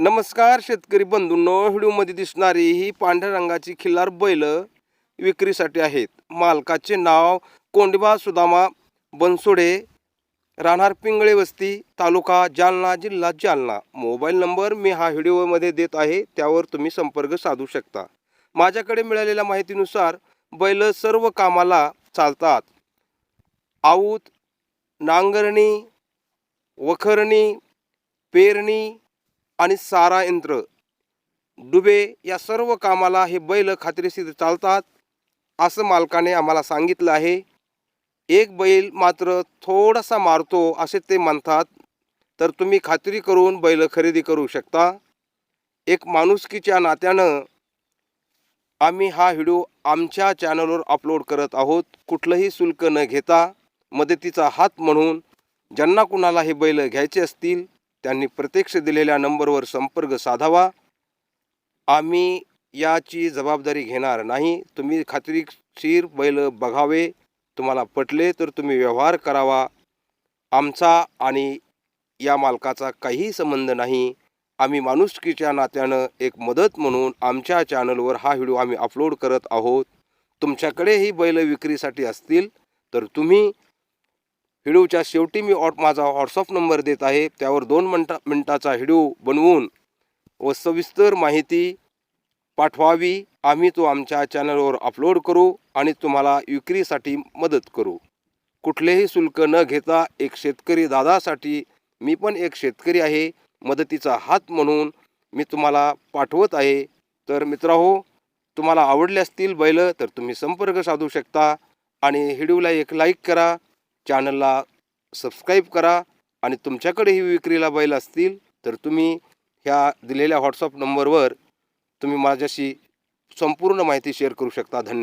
नमस्कार शेतकरी बंधूंनो व्हिडिओमध्ये दिसणारी ही पांढऱ्या रंगाची खिल्लार बैल विक्रीसाठी आहेत. मालकाचे नाव कोंडबा सुदामा बनसोडे राहणार पिंगळे वस्ती तालुका जालना जिल्हा जालना. मोबाईल नंबर मी हा व्हिडिओमध्ये देत आहे त्यावर तुम्ही संपर्क साधू शकता. माझ्याकडे मिळालेल्या माहितीनुसार बैल सर्व कामाला चालतात. आऊत नांगरणी वखरणी पेरणी आणि सारा यंत्र. डुबे या सर्व कामाला हे बैल खात्रीशीर चालतात असं मालकाने आम्हाला सांगितलं आहे. एक बैल मात्र थोडासा मारतो असे ते म्हणतात तर तुम्ही खात्री करून बैल खरेदी करू शकता. एक माणुसकीच्या नात्यानं आम्ही हा व्हिडिओ आमच्या चॅनलवर अपलोड करत आहोत. कुठलंही शुल्क न घेता मदतीचा हात म्हणून ज्यांना कुणाला हे बैल घ्यायचे असतील त्यांनी प्रत्यक्ष दिलेल्या नंबरवर संपर्क साधावा. आम्ही याची जबाबदारी घेणार नाही. तुम्ही खात्रीशीर बैल बघावे. तुम्हाला पटले तर तुम्ही व्यवहार करावा. आमचा आणि या मालकाचा काहीही संबंध नाही. आम्ही माणुसकीच्या नात्यानं एक मदत म्हणून आमच्या चॅनलवर हा व्हिडिओ आम्ही अपलोड करत आहोत. तुमच्याकडेही बैल विक्रीसाठी असतील तर तुम्ही व्हिडिओच्या शेवटी मी ऑट माझा व्हॉट्सअप नंबर देत आहे. त्यावर दोन मिनटा मिनटाचा व्हिडिओ बनवून व सविस्तर माहिती पाठवावी. आम्ही तो आमच्या चॅनलवर अपलोड करू आणि तुम्हाला विक्रीसाठी मदत करू. कुठलेही शुल्क न घेता एक शेतकरी दादासाठी मी पण एक शेतकरी आहे. मदतीचा हात म्हणून मी तुम्हाला पाठवत आहे. तर मित्राहो तुम्हाला आवडले असतील बैल तर तुम्ही संपर्क साधू शकता आणि व्हिडिओला एक लाईक करा. चॅनलला सबस्क्राईब करा आणि तुमच्याकडेही विक्रीला बैल असतील तर तुम्ही ह्या दिलेल्या व्हॉट्सअप नंबरवर तुम्ही माझ्याशी संपूर्ण माहिती शेअर करू शकता. धन्यवाद.